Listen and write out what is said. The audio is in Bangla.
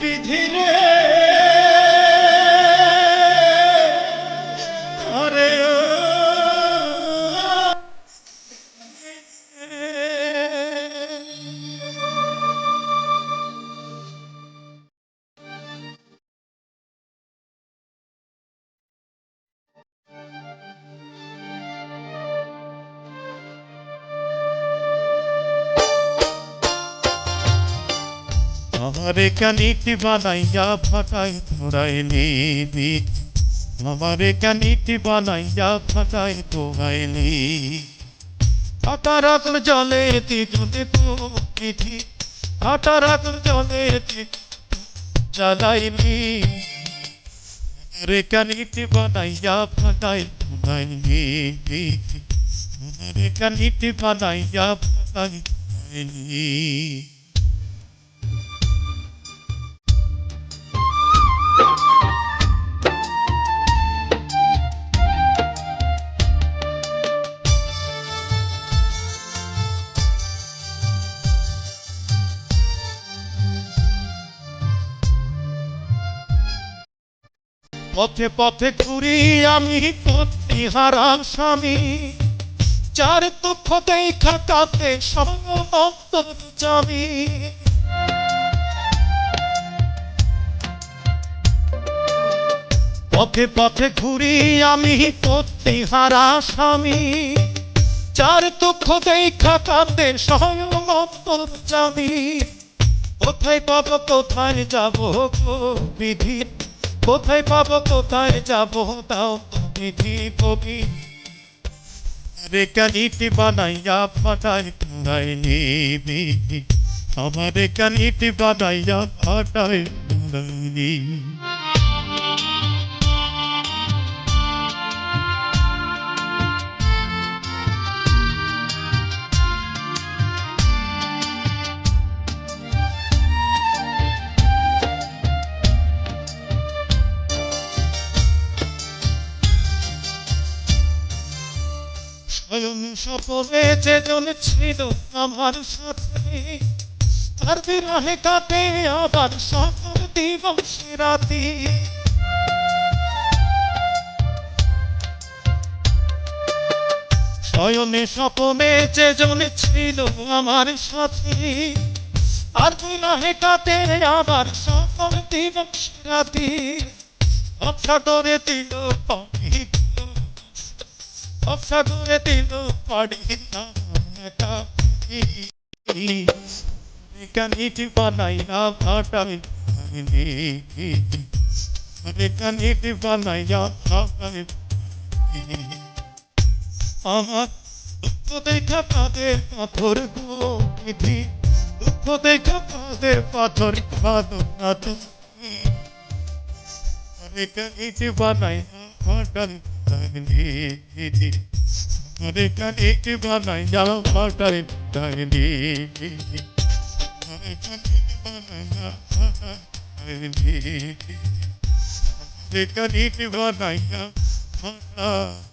Bitirir আমারে কানিটি বানাইয়া ফাটাই তোরাই নিবি আমারে কানিটি বানাইয়া ফাটাই তোরাই নিবি আটার আগুন জলে দিদুনে তো পিঠি আটার আগুন জলে জ্বালাইনি রে কানিটি বানাইয়া ফাটাই তোরাই নিবি রে কানিটি বানাইয়া ফাটাই তোরাই নিবি পথে পথে ঘুরি আমি পত্নী হারাম স্বামী। চার দুঃখ দেখা কাতে সমস্ত পথে পথে ঘুরি আমি পত্নী হারা স্বামী। চার দুঃখ দেখা কাতে সমস্ত কোথায় পাবো, কোথায় যাব বিধি কোথায় পাবো, কোথায় যাব, তাও বিধি কবি। রেখা নীতি বানাইয়া ফাটাই তুলাই আমার নীতি বানাইয়া ফাটাই তুরাই সপনে যেজন ছিল আমার সাথে, তার বিরহে আবার সকল দিবস রাতি। শয়নে স্বপনে যেজন ছিল আমার সাথে আর বিরহে কাটে আবার সকল দিবস রাতি। অক্ষরে দিল পাখি অসাগরে দিল পাড়ি না কানিটি বানাই না ফাটাই কানিটি বানাই না ফাটাই আমার দুঃখ কাঁদে পাথর গো বিধি দুঃখ কাঁদে পাথর কাঁদো না ফাটাই রে কানিটি বানাই যাও ফাটাই ডাইনি রে কানিটি বানাই না রে কানিটি বানাই না ফাটাই